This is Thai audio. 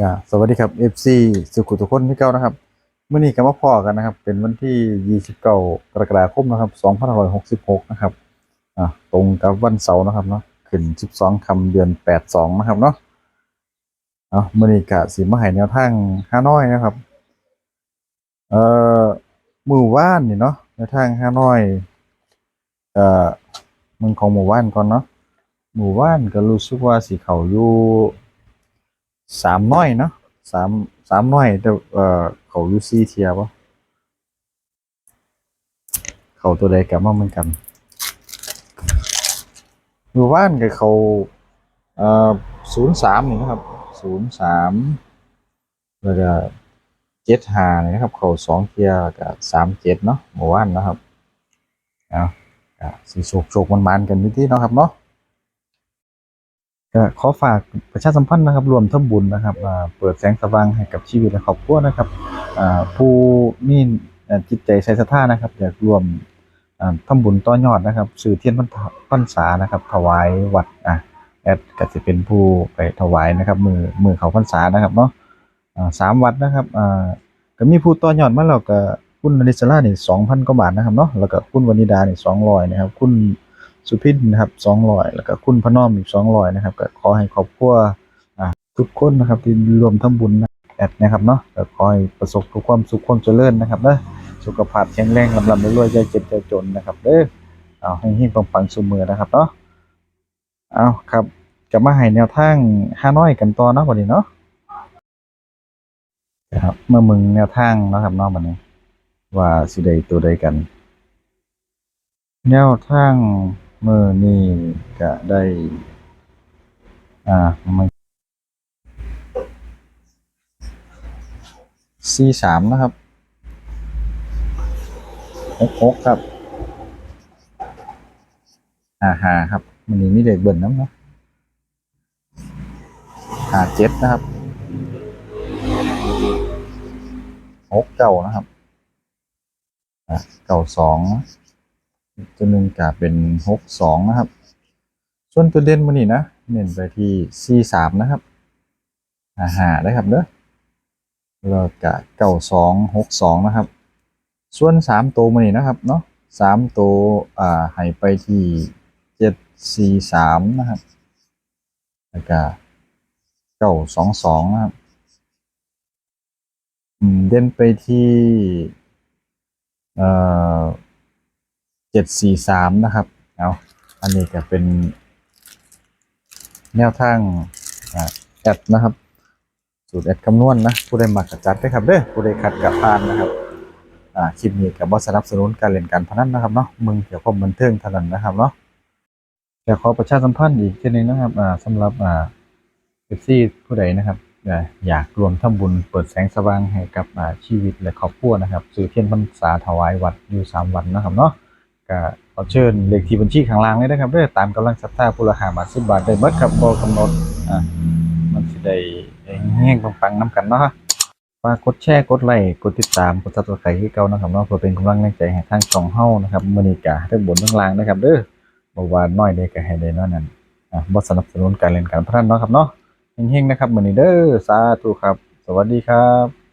ก็สวัสดีครับ FC สุขุทุกคนที่เก่านะครับเมื่อนี้ก็มาพอกันนะครับ เป็นวันที่ 29 กรกฎาคมนะครับ2566 นะครับอ่าตรงกับวันเสาร์นะครับเนาะขึ้น 12 คำเดือน 82 นะครับเนาะเอาเมื่อนี้ก็สิมาให้แนวทางฮานอยนะครับเอ่อมือว่านนี่เนาะแนวทางฮานอยเอ่อมึงของหมู่บ้านก่อนเนาะหมู่บ้านก็รู้สึกว่าสิเขาอยู่ สามน้อยเนาะสามสามน้อยแต่เอ่อเขาอยู่ซีเทียปะเขาตัวใดกลับมาเหมือนกันอยู่บ้านกับเขาเอ่อศูนย์สามนี่นะครับศูนย์สามแล้วก็เจ็ดห้านี่นะครับ เขาสองเทียกับสามเจ็ดเนาะหมู่บ้านนะครับเอาสีโชคโชคมันมันกันนิดที่เนาะครับเนาะ ขอฝากประชาสัมพันธ์นะครับรวมทำบุญนะครับเปิดแสงสว่างให้กับชีวิตและครอบครัวนะครับผู้มีจิตใจใส่ศรัทธานะครับอยากรวมอ่าบุญต่อยอดนะครับสื่อเทียนพรรษานะครับ ถวายวัดอะแอดก็จะเป็นผู้ไปถวายนะครับ มือมือเขาพรรษานะครับเนาะสามวัดนะครับก็มีผู้ต่อยอดมาแล้วก็คุณนริศราเนี่ยสองพันกว่าบาทนะครับเนาะแล้วก็คุณวนิดาเนี่ยสองร้อยนะครับ คุณ สุพินนะครับสองร้อยแล้วก็คุณพนอมอีกสองร้อยนะครับก็ขอให้ครอบครัวอ่าทุกคนนะครับที่รวมทำบุญนะแอดนะครับเนาะก็ขอให้ประสบความสุขความเจริญนะครับเด้อสุขภาพแข็งแรงลำลำรวยใจเจ็บใจจนนะครับเด้อเอาให้เฮงปังๆสมือนะครับเนาะเอาครับกลับมาให้แนวทางห้าน้อยกันต่อนะวันนี้เนาะครับเมื่อมึงแนวทางนะครับเนาะวันนี้ ว่าสิใดตัวใดกัน แนวทาง เมื่อนี้ก็ได้ อ่ามันสี่สามนะครับหกหกครับอ่าหาครับมันนี้มีเด็กเบิ่นน้ำเนาะหาเจ็ดนะครับหกเก้านะครับอ่าเก้าสอง ตัวหนึ่งกะเป็นหกสองนะครับ ส่วนตัวเด่นมันนี่นะ เน้นไปที่สี่สามนะครับหาหาได้ครับเด้อแล้วกะเก้าสองหกสองนะครับ ส่วนสามตัวมันนี่นะครับเนาะสามตัวอ่าให้ไปที่เจ็ดสี่สามนะครับแล้วก็เก้าสองสองนะครับเด่นไปที่เอ่อ จ็ดสี่สามนะครับ เอาอันนี้ก็เป็น แนวทางแอดนะครับ สูตรแอดคำนวณนะผู้ใดมักกระจัดได้ครับเด้อผู้ใดขัดกับพานนะครับ อ่า คลิปนี้กับบอสนับสนุนการเล่นการพนันนะครับเนาะ มึงเกี่ยวกับบันเทิงเท่านั้นนะครับเนาะแต่ขอประชาสัมพันธ์อีกทีหนึงนะครับ อ่าสำหรับ อ่าเอฟซีผู้ใดนะครับอยากรวมทำบุญเปิดแสงสว่างให้กับอาชีวิตและครอบครัวนะครับสื่อเทียนพรรษาถวายวัดอยู่สามวันนะครับเนาะ ก็ขอเชิญเลขที่บัญชีข้างล่างเลยนะครับเด้อตามกำลังศรัทธาผู้ละหาบาสิบบาทได้เบิดครับบ่กำหนดอ่ามันสิได้แห้งปังๆน้ำกันเนาะฝากกดแชร์กดไลค์กดติดตามกด Subscribe ให้เก่านะครับเนาะเพื่อเป็นกำลังใจให้ทางช่องเฮ้านะครับมือนีก็ทั้งบนทั้งล่างนะครับเด้อบ่ว่าน้อยใดก็ให้ได้น้อยนั้นอะบ่สนับสนุนการเล่นการพนันเนาะครับเนาะเฮงๆนะครับมือนี้เด้อสาธุครับ สวัสดีครับ